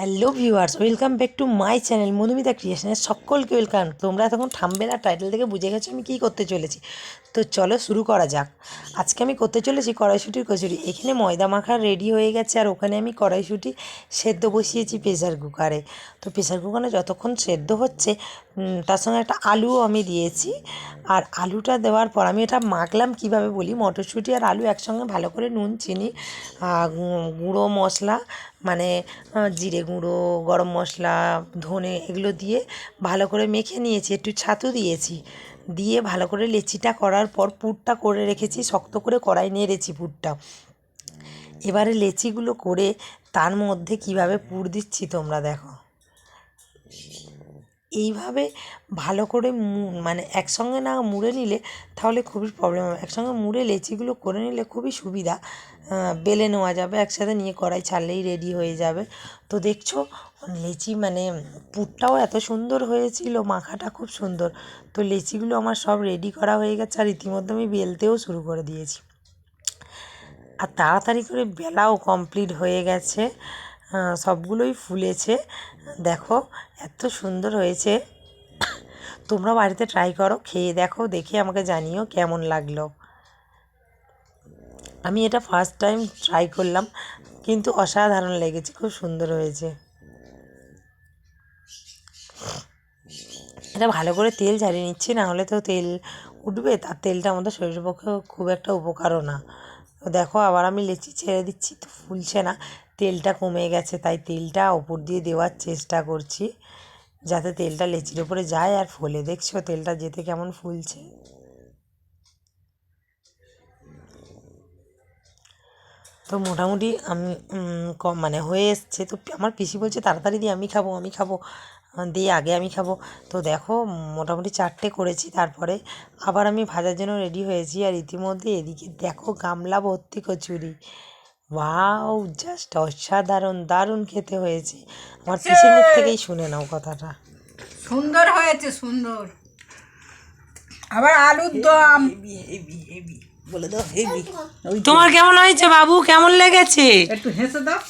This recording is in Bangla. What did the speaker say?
Hello viewers welcome back to my channel Madhumita ক্রিয়েশনের সকলকে ওয়েলকাম তোমরা তখন থাম্বেল আর টাইটেল থেকে বুঝে গেছো আমি কী করতে চলেছি। তো চলো শুরু করা যাক। আজকে আমি করতে চলেছি কড়াইশুটির কচুরি। এখানে ময়দা মাখা রেডি হয়ে গেছে আর ওখানে আমি কড়াইশুটি সেদ্ধ বসিয়েছি প্রেসার কুকারে তো প্রেসার কুকারে যতক্ষণ সেদ্ধ হচ্ছে তার সঙ্গে একটা আলুও আমি দিয়েছি। আর আলুটা দেওয়ার পর আমি এটা মাখলাম কীভাবে বলি? মটরশুঁটি আর আলু একসঙ্গে ভালো করে নুন, চিনি গুঁড়ো মশলা মানে জিরে গুঁড়ো, গরম মশলা, ধনে এগুলো দিয়ে ভালো করে মেখে নিয়েছি। একটু ছাতু দিয়েছি। দিয়ে ভালো করে লেচিটা করার পর পুরটা করে রেখেছি, শক্ত করে কড়াই নিয়ে নেড়েছি পুরটা। এবারে লেচিগুলো করে তার মধ্যে কীভাবে পুর দিচ্ছি তোমরা দেখো। এইভাবে ভালো করে মানে একসঙ্গে না মুড়ে নিলে তাহলে খুবই প্রবলেম হবে। একসঙ্গে মুড়ে লেচিগুলো করে নিলে খুবই সুবিধা। বেলে নেওয়া যাবে, একসাথে নিয়ে কড়াই ছাড়লেই রেডি হয়ে যাবে। তো দেখছ, লেচি মানে পুরটাও এত সুন্দর হয়েছিল, মাখাটা খুব সুন্দর। তো লেচিগুলো আমার সব রেডি করা হয়ে গেছে আর ইতিমধ্যে আমি বেলতেও শুরু করে দিয়েছি। আর তাড়াতাড়ি করে বেলাও কমপ্লিট হয়ে গেছে। সবগুলোই ফুলেছে। দেখো, এত সুন্দর হয়েছে। তোমরা বাড়িতে ট্রাই করো, খেয়ে দেখো, দেখে আমাকে জানিও কেমন লাগল। আমি এটা ফার্স্ট টাইম ট্রাই করলাম, কিন্তু অসাধারণ লেগেছে, খুব সুন্দর হয়েছে। এটা ভালো করে তেল ঝাড়িয়ে নিচ্ছি, না হলে তো তেল উঠবে, তার তেলটা আমাদের শরীরের পক্ষে খুব একটা উপকারও না। দেখো, আবার আমি লেচি ছেড়ে দিচ্ছি, তো ফুলছে না। তেলটা কমে গেছে, তাই তেলটা ওপর দিয়ে দেওয়ার চেষ্টা করছি যাতে তেলটা লেচির ওপরে যায় আর ফোলে। দেখছ তেলটা যেতে কেমন ফুলছে? তো মোটামুটি আমি কম মানে হয়ে এসছে। তো আমার পিসি বলছে, তাড়াতাড়ি দিয়ে আমি খাব আমি খাব দিয়ে আগে আমি খাব। তো দেখো, মোটামুটি চারটে করেছি, তারপরে আবার আমি ভাজার জন্য রেডি হয়েছি। আর ইতিমধ্যে এদিকে দেখো গামলা ভর্তি কচুরি। ওয়াও জাস্ট অসাধারণ দারুণ খেতে হয়েছে। আমার পিসির মুখ থেকেই শুনে নাও কথাটা। সুন্দর হয়েছে সুন্দর। আবার আলুর দম। তোমার কেমন হয়েছে বাবু? কেমন লেগেছে? একটু হেসে দাও।